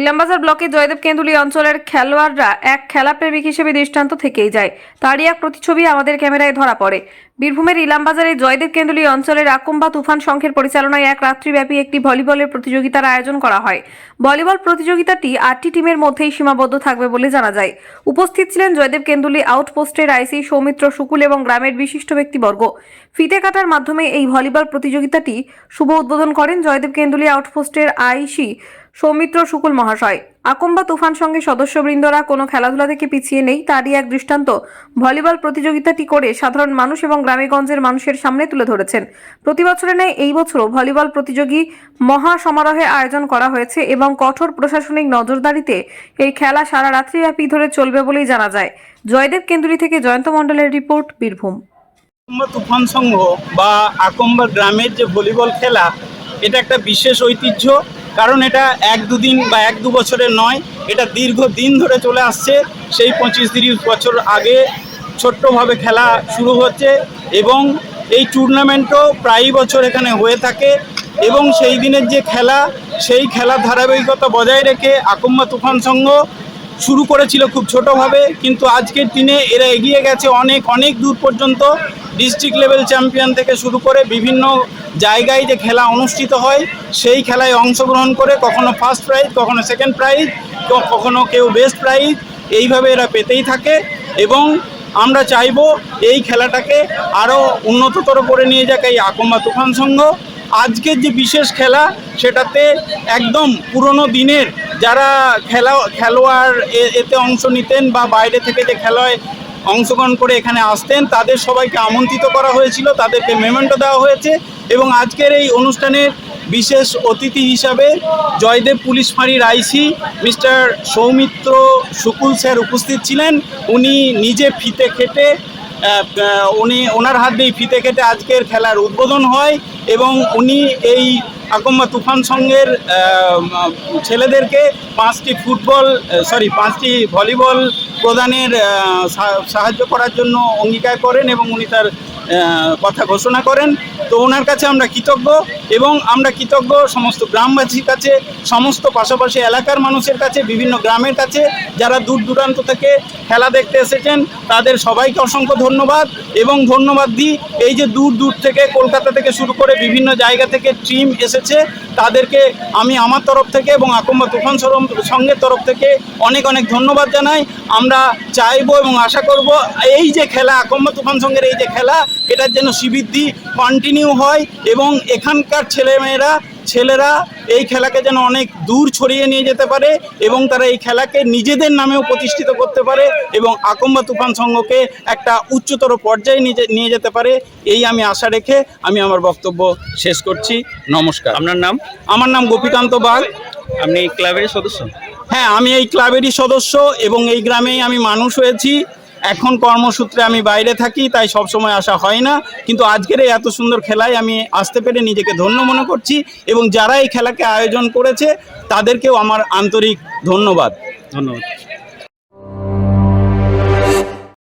ইলামবাজার ব্লকে জয়দেব কেন্দুলি অঞ্চলের খেলোয়াড়রা এক খেলাপ্রেমিক হিসেবে দৃষ্টান্ত থেকেই যায়। তারই এক প্রতিছবি আমাদের ক্যামেরায় ধরা পড়ে। বীরভূমের ইলামবাজারে জয়দেব কেন্দুলি অঞ্চলের আকুম্বা তুফান সংঘের পরিচালনায় এক রাত্রিব্যাপী একটি ভলিবলের প্রতিযোগিতার আয়োজন করা হয়। ভলিবল প্রতিযোগিতাটি আটটি টিমের মধ্যেই সীমাবদ্ধ থাকবে বলে জানা যায়। উপস্থিত ছিলেন জয়দেব কেন্দুলি আউটপোস্টের আইসি সৌমিত্র শুকুল এবং গ্রামের বিশিষ্ট ব্যক্তিবর্গ। ফিতে কাটার মাধ্যমে এই ভলিবল প্রতিযোগিতাটি শুভ উদ্বোধন করেন জয়দেব কেন্দুলি আউটপোস্টের আইসি সৌমিত্র শুকুল মহাশয়। আকম্বা তুফান সঙ্গে সদস্যবৃন্দরা কোনো খেলাধুলা থেকে পিছিয়ে নেই, তারই এক দৃষ্টান্ত। ভলিবল প্রতিযোগিতাটি করে সাধারণ মানুষ এবং গ্রামেগঞ্জের মানুষের সামনে তুলে ধরেছেন। প্রতি বছরের ন্যায় এই বছরও ভলিবল প্রতিযোগী মহা সমারোহে আয়োজন করা হয়েছে এবং কঠোর প্রশাসনিক নজরদারিতে এই খেলা সারা রাত্রিব্যাপী ধরে চলবে বলেই জানা যায়। জয়দেব কেন্দুলি থেকে জয়ন্ত মণ্ডলের রিপোর্ট, বীরভূম। তুফান সংঘ বা আকম্বা গ্রামের যে ভলিবল খেলা, এটা একটা বিশেষ ঐতিহ্য। কারণ এটা এক দুদিন বা এক দু বছরের নয়, এটা দীর্ঘ দিন ধরে চলে আসছে। সেই পঁচিশ তিরিশ বছর আগে ছোট্টভাবে খেলা শুরু হচ্ছে এবং এই টুর্নামেন্টও প্রায় বছর এখানে হয়ে থাকে এবং সেই দিনের যে খেলা, সেই খেলার ধারাবাহিকতা বজায় রেখে আকম্বা তুফান সংঘ শুরু করেছিল খুব ছোটোভাবে, কিন্তু আজকের দিনে এরা এগিয়ে গেছে অনেক অনেক দূর পর্যন্ত। ডিস্ট্রিক্ট লেভেল চ্যাম্পিয়ন থেকে শুরু করে বিভিন্ন জায়গায় যে খেলা অনুষ্ঠিত হয়, সেই খেলায় অংশগ্রহণ করে কখনো ফার্স্ট প্রাইজ কখনো সেকেন্ড প্রাইজ কখনো কেউ বেস্ট প্রাইজ এইভাবে এরা পেতেই থাকে এবং আমরা চাইব এই খেলাটাকে আরও উন্নততর করে নিয়ে যাক এই আকম্বা তুফান সংঘ। আজকের যে বিশেষ খেলা, সেটাতে একদম পুরনো দিনের যারা খেলা খেলোয়াড় এতে অংশ নিতেন বা বাইরে থেকে যে খেলায় অংশগ্রহণ করে এখানে আসতেন। তাদের সবাইকে আমন্ত্রিত করা হয়েছিল, তাদেরকে মেমেন্টো দেওয়া হয়েছে এবং আজকের এই অনুষ্ঠানের বিশেষ অতিথি হিসাবে জয়দেব পুলিশ ফাঁড়ির IC mister Soumitra Shukul sir উপস্থিত ছিলেন। উনি নিজে ফিতে খেটে উনি ওনার হাত দিয়েই ফিতে কেটে আজকের খেলার উদ্বোধন হয় এবং উনি এই আকম্মা তুফান সঙ্গের ছেলেদেরকে পাঁচটি ফুটবল সরি পাঁচটি ভলিবল প্রদানের সাহায্য করার জন্য অঙ্গীকার করেন এবং উনি তার কথা ঘোষণা করেন। তো ওনার কাছে আমরা কৃতজ্ঞ এবং আমরা কৃতজ্ঞ সমস্ত গ্রামবাসীর কাছে, সমস্ত পাশাপাশি এলাকার মানুষের কাছে, বিভিন্ন গ্রামের কাছে যারা দূর দূরান্ত থেকে খেলা দেখতে এসেছেন, তাদের সবাইকে অসংখ্য ধন্যবাদ এবং ধন্যবাদ দিই। এই যে দূর দূর থেকে কলকাতা থেকে শুরু করে বিভিন্ন জায়গা থেকে টিম এসেছে। তাদেরকে আমি আমার তরফ থেকে এবং আকম্বা তুফান সঙ্গের তরফ থেকে অনেক অনেক ধন্যবাদ জানাই। আমরা চাইব এবং আশা করব এই যে খেলা, আকম্বা তুফান সঙ্গের এই যে খেলা, এটার যেন শ্রীবৃদ্ধি কন্টিনিউ হয় এবং এখানকার ছেলেমেয়েরা, ছেলেরা এই খেলাকে যেন অনেক দূর ছড়িয়ে নিয়ে যেতে পারে এবং তারা এই খেলাকে নিজেদের নামেও প্রতিষ্ঠিত করতে পারে এবং আকম্বা তুফান সংঘকে একটা উচ্চতর পর্যায়ে নিয়ে যেতে পারে। এই আমি আশা রেখে আমি আমার বক্তব্য শেষ করছি। নমস্কার। আপনার নাম? আমার নাম গোপীকান্ত বাগ। আপনি ক্লাবের সদস্য? হ্যাঁ আমি এই ক্লাবেরই সদস্য এবং এই গ্রামেই আমি মানুষ হয়েছি। এখন কর্মসূত্রে আমি বাইরে থাকি, তাই সব সময় আসা হয় না। কিন্তু আজকের এই এত সুন্দর খেলায় আমি আসতে পেরে নিজেকে ধন্য মনে করছি এবং যারা এই খেলাকে আয়োজন করেছে, তাদেরকেও আমার আন্তরিক ধন্যবাদ। ধন্যবাদ।